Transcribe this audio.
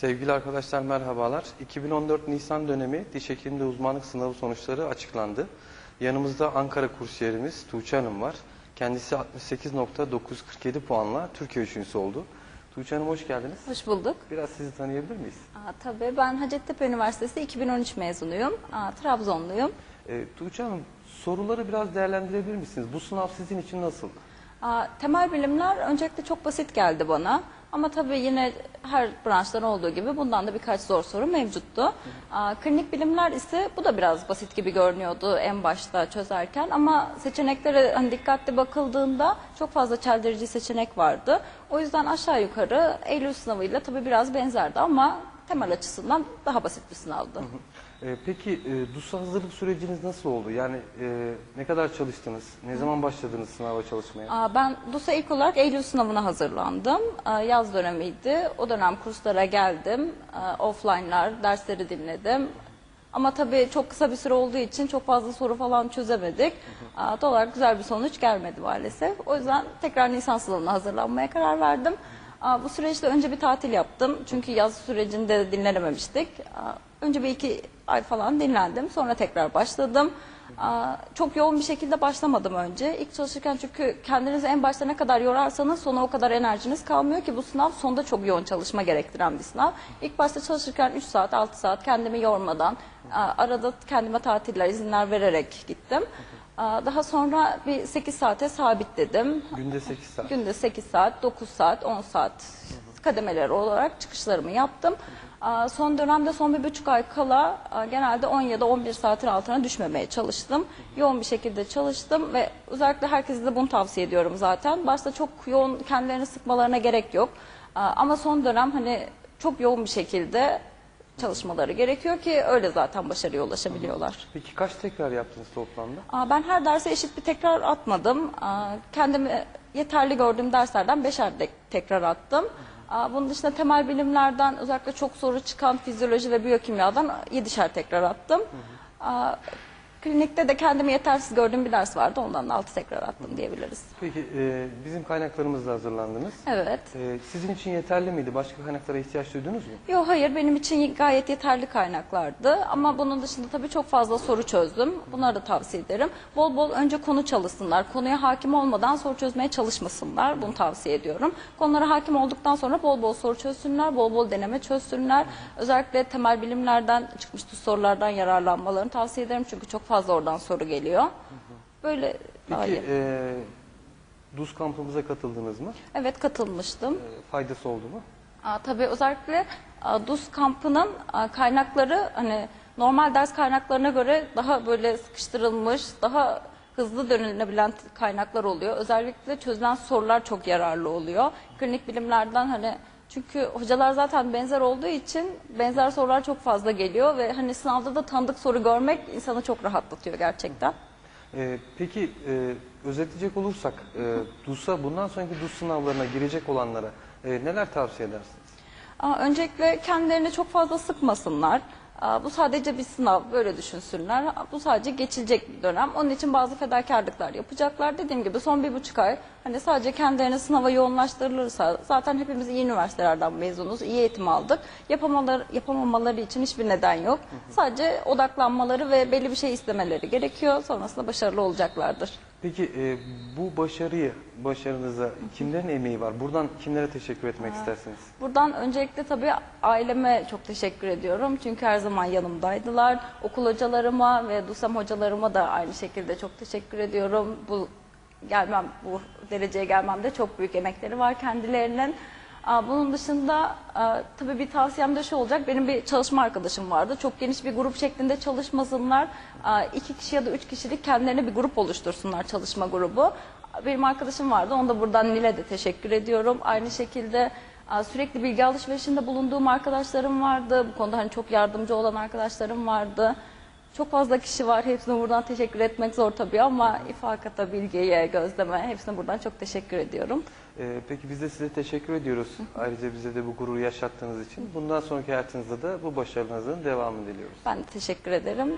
Sevgili arkadaşlar merhabalar. 2014 Nisan dönemi diş hekimliği uzmanlık sınavı sonuçları açıklandı. Yanımızda Ankara kursiyerimiz Tuğçe Hanım var. Kendisi 68.947 puanla Türkiye üçüncüsü oldu. Tuğçe Hanım hoş geldiniz. Hoş bulduk. Biraz sizi tanıyabilir miyiz? Aa, tabii ben Hacettepe Üniversitesi 2013 mezunuyum. Aa, Trabzonluyum. Ee, Tuğçe Hanım soruları biraz değerlendirebilir misiniz? Bu sınav sizin için nasıl? Aa, temel bilimler öncelikle çok basit geldi bana. Ama tabii yine her branştan olduğu gibi bundan da birkaç zor soru mevcuttu. Klinik bilimler ise bu da biraz basit gibi görünüyordu en başta çözerken. Ama seçeneklere hani dikkatli bakıldığında çok fazla çeldirici seçenek vardı. O yüzden aşağı yukarı Eylül sınavıyla tabii biraz benzerdi ama temel açısından daha basit bir sınavdı. Ee, peki e, DUS'a hazırlık süreciniz nasıl oldu? Yani e, ne kadar çalıştınız? Ne zaman başladınız sınava çalışmaya? Ben DUS'a ilk olarak Eylül sınavına hazırlandım. Yaz dönemiydi. O dönem kurslara geldim. Aa, Offline'lar, dersleri dinledim. Ama tabii çok kısa bir süre olduğu için çok fazla soru falan çözemedik. Aa, Doğal olarak güzel bir sonuç gelmedi maalesef. O yüzden tekrar Nisan sınavına hazırlanmaya karar verdim. Aa, Bu süreçte önce bir tatil yaptım. Çünkü yaz sürecinde de dinlenememiştik. Aa, Önce bir iki ay falan dinlendim. Sonra tekrar başladım. Aa, Çok yoğun bir şekilde başlamadım önce. İlk çalışırken çünkü kendinizi en başta ne kadar yorarsanız sona o kadar enerjiniz kalmıyor ki bu sınav sonda çok yoğun çalışma gerektiren bir sınav. İlk başta çalışırken 3 saat 6 saat kendimi yormadan aa, arada kendime tatiller izinler vererek gittim. Daha sonra bir 8 saate sabitledim. Günde 8 saat. Günde 8 saat, 9 saat, 10 saat kademeleri olarak çıkışlarımı yaptım. Son dönemde son bir buçuk ay kala genelde 10 ya da 11 saatin altına düşmemeye çalıştım. Yoğun bir şekilde çalıştım ve özellikle herkese de bunu tavsiye ediyorum zaten. Başta çok yoğun kendilerini sıkmalarına gerek yok. Ama son dönem hani çok yoğun bir şekilde çalışmaları gerekiyor ki öyle zaten başarıya ulaşabiliyorlar. Peki kaç tekrar yaptınız toplamda? Aa, Ben her derse eşit bir tekrar atmadım. Aa, Kendimi yeterli gördüğüm derslerden beşer de tekrar attım. Aa, Bunun dışında temel bilimlerden özellikle çok soru çıkan fizyoloji ve biyokimyadan yedişer tekrar attım. Aa, Klinikte de kendimi yetersiz gördüğüm bir ders vardı. Ondan da altı tekrar attım diyebiliriz. Peki e, bizim kaynaklarımızla hazırlandınız. Evet. E, sizin için yeterli miydi? Başka kaynaklara ihtiyaç duydunuz mu? Yok hayır benim için gayet yeterli kaynaklardı ama bunun dışında tabii çok fazla soru çözdüm. Bunları da tavsiye ederim. Bol bol önce konu çalışsınlar. Konuya hakim olmadan soru çözmeye çalışmasınlar. Bunu tavsiye ediyorum. Konulara hakim olduktan sonra bol bol soru çözsünler, bol bol deneme çözsünler. Özellikle temel bilimlerden çıkmış sorulardan yararlanmalarını tavsiye ederim. Çünkü çok fazla oradan soru geliyor. Böyle Peki iyi. e, DUS kampımıza katıldınız mı? Evet katılmıştım. E, faydası oldu mu? Aa, tabii özellikle aa, DUS kampının aa, kaynakları hani normal ders kaynaklarına göre daha böyle sıkıştırılmış, daha hızlı dönülebilen kaynaklar oluyor. Özellikle çözülen sorular çok yararlı oluyor. Klinik bilimlerden hani çünkü hocalar zaten benzer olduğu için benzer sorular çok fazla geliyor ve hani sınavda da tanıdık soru görmek insanı çok rahatlatıyor gerçekten. E, peki e, özetleyecek olursak e, DUS'a bundan sonraki DUS sınavlarına girecek olanlara e, neler tavsiye edersiniz? Aa, Öncelikle kendilerini çok fazla sıkmasınlar. Bu sadece bir sınav, böyle düşünsünler. Bu sadece geçilecek bir dönem. Onun için bazı fedakarlıklar yapacaklar. Dediğim gibi son bir buçuk ay hani sadece kendilerini sınava yoğunlaştırılırsa zaten hepimiz iyi üniversitelerden mezunuz, iyi eğitim aldık. Yapamaları, yapamamaları için hiçbir neden yok. Sadece odaklanmaları ve belli bir şey istemeleri gerekiyor. Sonrasında başarılı olacaklardır. Peki e, bu başarıyı, başarınıza kimlerin emeği var? Buradan kimlere teşekkür etmek istersiniz? Buradan öncelikle tabii aileme çok teşekkür ediyorum. Çünkü her zaman yanımdaydılar. Okul hocalarıma ve DUSAM hocalarıma da aynı şekilde çok teşekkür ediyorum. Bu gelmem, bu dereceye gelmemde çok büyük emekleri var kendilerinin. Aa, Bunun dışında tabii bir tavsiyem de şu olacak. Benim bir çalışma arkadaşım vardı. Çok geniş bir grup şeklinde çalışmasınlar. Aa, iki kişi ya da üç kişilik kendilerine bir grup oluştursunlar çalışma grubu. Benim arkadaşım vardı. Ona da buradan Nil'e de teşekkür ediyorum. Aynı şekilde sürekli bilgi alışverişinde bulunduğum arkadaşlarım vardı. Bu konuda hani çok yardımcı olan arkadaşlarım vardı. Çok fazla kişi var. Hepsine buradan teşekkür etmek zor tabii ama İfakat'a, Bilge'ye, Gözlem'e hepsine buradan çok teşekkür ediyorum. E, peki biz de size teşekkür ediyoruz. Ayrıca bize de bu gururu yaşattığınız için. Bundan sonraki hayatınızda da bu başarınızın devamını diliyoruz. Ben de teşekkür ederim.